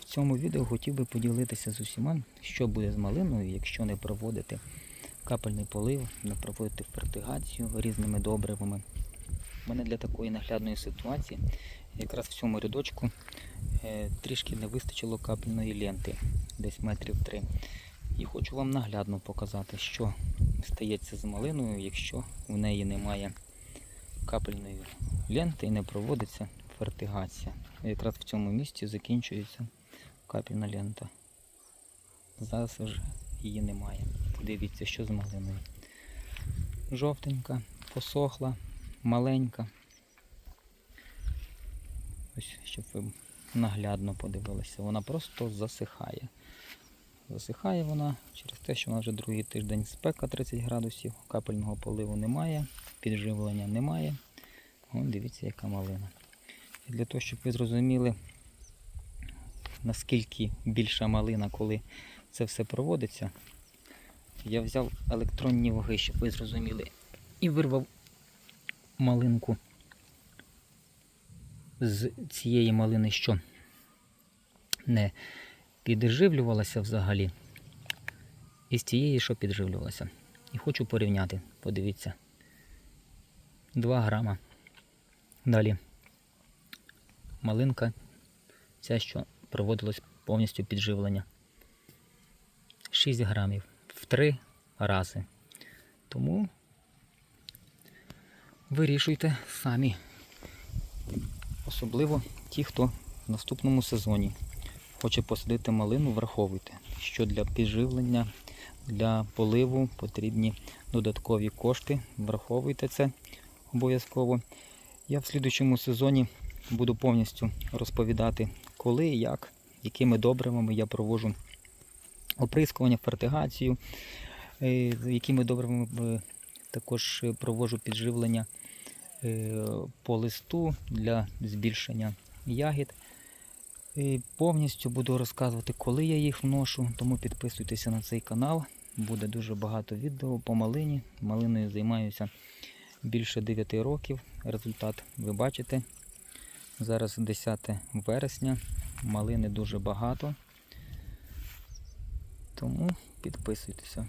В цьому відео хотів би поділитися з усіма, що буде з малиною, якщо не проводити капельний полив, не проводити фертигацію різними добривами. У мене для такої наглядної ситуації якраз в цьому рядочку е, трішки не вистачило капельної ленти, десь метрів три. І хочу вам наглядно показати, що стається з малиною, якщо в неї немає капельної ленти і не проводиться фертигація. Якраз в цьому місці закінчується капельна лента. Зараз вже її немає. Дивіться, що з малиною. Жовтенька, посохла, маленька. Ось, щоб ви наглядно подивилися, вона просто засихає. Засихає вона через те, що вона вже другий тиждень спека 30 градусів, капельного поливу немає, підживлення немає. О, дивіться, яка малина. І для того, щоб ви зрозуміли, наскільки більша малина, коли це все проводиться, я взяв електронні ваги, щоб ви зрозуміли, і вирвав малинку з цієї малини, що не підживлювалася взагалі, і з тієї, що підживлювалася. І хочу порівняти. Подивіться. 2 грама. Далі. Малинка, ця, що проводилось повністю підживлення. 6 грамів в 3 рази. Тому вирішуйте самі. Особливо ті, хто в наступному сезоні хоче посадити малину, враховуйте, що для підживлення, для поливу потрібні додаткові кошти. Враховуйте це обов'язково. Я в слідучому сезоні буду повністю розповідати, коли, як, якими добривами я проводжу оприскування, фертигацію, е, якими добривами е, також проводжу підживлення е, по листу для збільшення ягід. І повністю буду розказувати, коли я їх вношу, тому підписуйтеся на цей канал. Буде дуже багато відео по малині. Малиною займаюся більше 9 років. Результат ви бачите. Зараз 10 вересня, малини дуже багато. Тому підписуйтеся.